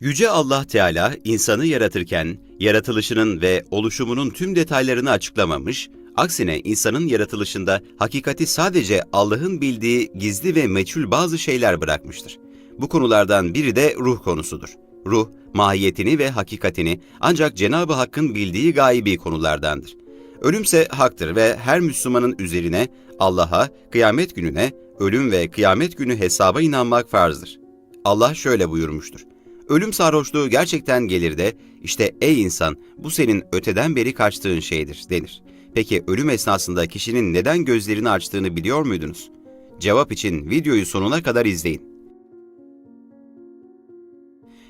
Yüce Allah Teala insanı yaratırken yaratılışının ve oluşumunun tüm detaylarını açıklamamış, aksine insanın yaratılışında hakikati sadece Allah'ın bildiği gizli ve meçhul bazı şeyler bırakmıştır. Bu konulardan biri de ruh konusudur. Ruh, mahiyetini ve hakikatini ancak Cenab-ı Hakk'ın bildiği gaybi konulardandır. Ölümse haktır ve her Müslümanın üzerine Allah'a, kıyamet gününe, ölüm ve kıyamet günü hesaba inanmak farzdır. Allah şöyle buyurmuştur. Ölüm sarhoşluğu gerçekten gelir de, işte ey insan bu senin öteden beri kaçtığın şeydir denir. Peki ölüm esnasında kişinin neden gözlerini açtığını biliyor muydunuz? Cevap için videoyu sonuna kadar izleyin.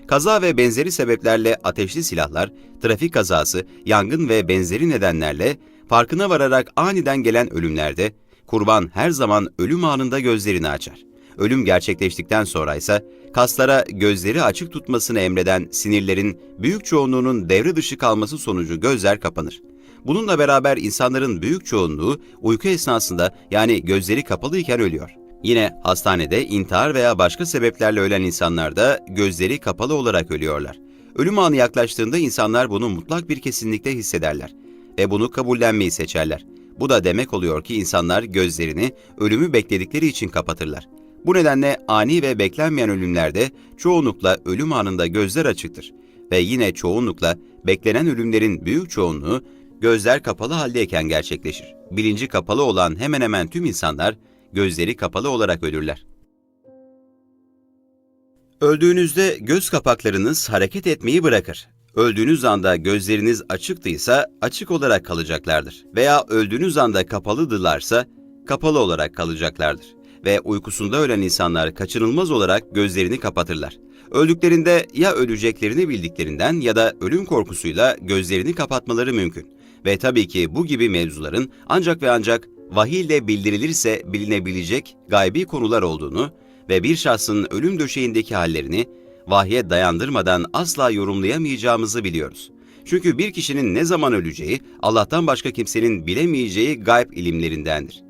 Kaza ve benzeri sebeplerle ateşli silahlar, trafik kazası, yangın ve benzeri nedenlerle farkına vararak aniden gelen ölümlerde kurban her zaman ölüm anında gözlerini açar. Ölüm gerçekleştikten sonra ise kaslara gözleri açık tutmasını emreden sinirlerin büyük çoğunluğunun devre dışı kalması sonucu gözler kapanır. Bununla beraber insanların büyük çoğunluğu uyku esnasında yani gözleri kapalıyken ölüyor. Yine hastanede intihar veya başka sebeplerle ölen insanlar da gözleri kapalı olarak ölüyorlar. Ölüm anı yaklaştığında insanlar bunu mutlak bir kesinlikle hissederler ve bunu kabullenmeyi seçerler. Bu da demek oluyor ki insanlar gözlerini ölümü bekledikleri için kapatırlar. Bu nedenle ani ve beklenmeyen ölümlerde çoğunlukla ölüm anında gözler açıktır ve yine çoğunlukla beklenen ölümlerin büyük çoğunluğu gözler kapalı haldeyken gerçekleşir. Bilinci kapalı olan hemen hemen tüm insanlar gözleri kapalı olarak ölürler. Öldüğünüzde göz kapaklarınız hareket etmeyi bırakır. Öldüğünüz anda gözleriniz açıktıysa açık olarak kalacaklardır. Veya öldüğünüz anda kapalıdılarsa kapalı olarak kalacaklardır. Ve uykusunda ölen insanlar kaçınılmaz olarak gözlerini kapatırlar. Öldüklerinde ya öleceklerini bildiklerinden ya da ölüm korkusuyla gözlerini kapatmaları mümkün. Ve tabii ki bu gibi mevzuların ancak ve ancak vahiy bildirilirse bilinebilecek gaybi konular olduğunu ve bir şahsın ölüm döşeğindeki hallerini vahye dayandırmadan asla yorumlayamayacağımızı biliyoruz. Çünkü bir kişinin ne zaman öleceği Allah'tan başka kimsenin bilemeyeceği gayb ilimlerindendir.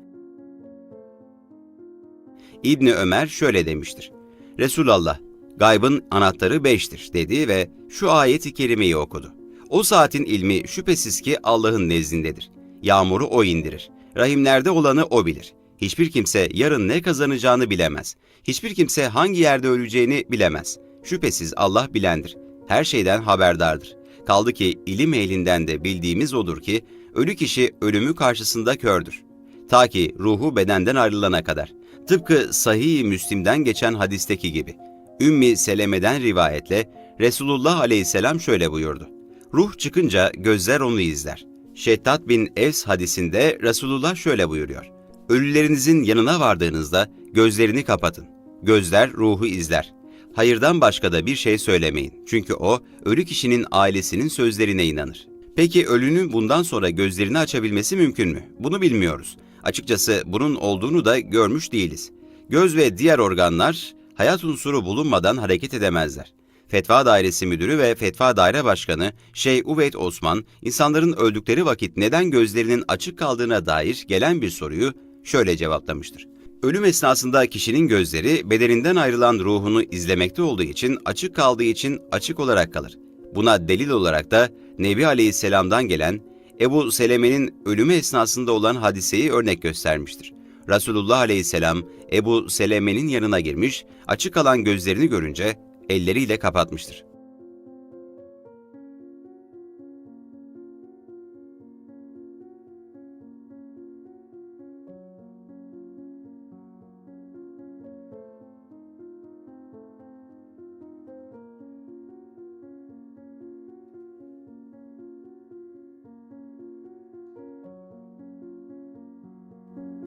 İbni Ömer şöyle demiştir. Resulallah, gaybın anahtarı beştir dedi ve şu ayeti kerimeyi okudu. O saatin ilmi şüphesiz ki Allah'ın nezdindedir. Yağmuru O indirir. Rahimlerde olanı O bilir. Hiçbir kimse yarın ne kazanacağını bilemez. Hiçbir kimse hangi yerde öleceğini bilemez. Şüphesiz Allah bilendir. Her şeyden haberdardır. Kaldı ki ilim ehlinden de bildiğimiz odur ki ölü kişi ölümü karşısında kördür. Ta ki ruhu bedenden ayrılana kadar. Tıpkı Sahih-i Müslim'den geçen hadisteki gibi. Ümmi Seleme'den rivayetle Resulullah aleyhisselam şöyle buyurdu. Ruh çıkınca gözler onu izler. Şeddat bin Evs hadisinde Resulullah şöyle buyuruyor. Ölülerinizin yanına vardığınızda gözlerini kapatın. Gözler ruhu izler. Hayırdan başka da bir şey söylemeyin. Çünkü o, ölü kişinin ailesinin sözlerine inanır. Peki ölünün bundan sonra gözlerini açabilmesi mümkün mü? Bunu bilmiyoruz. Açıkçası bunun olduğunu da görmüş değiliz. Göz ve diğer organlar hayat unsuru bulunmadan hareket edemezler. Fetva Dairesi Müdürü ve Fetva Daire Başkanı Şeyh Uveyd Osman, insanların öldükleri vakit neden gözlerinin açık kaldığına dair gelen bir soruyu şöyle cevaplamıştır. Ölüm esnasında kişinin gözleri bedeninden ayrılan ruhunu izlemekte olduğu için açık kaldığı için açık olarak kalır. Buna delil olarak da Nebi Aleyhisselam'dan gelen Ebu Seleme'nin ölümü esnasında olan hadiseyi örnek göstermiştir. Resulullah Aleyhisselam Ebu Seleme'nin yanına girmiş, açık kalan gözlerini görünce elleriyle kapatmıştır.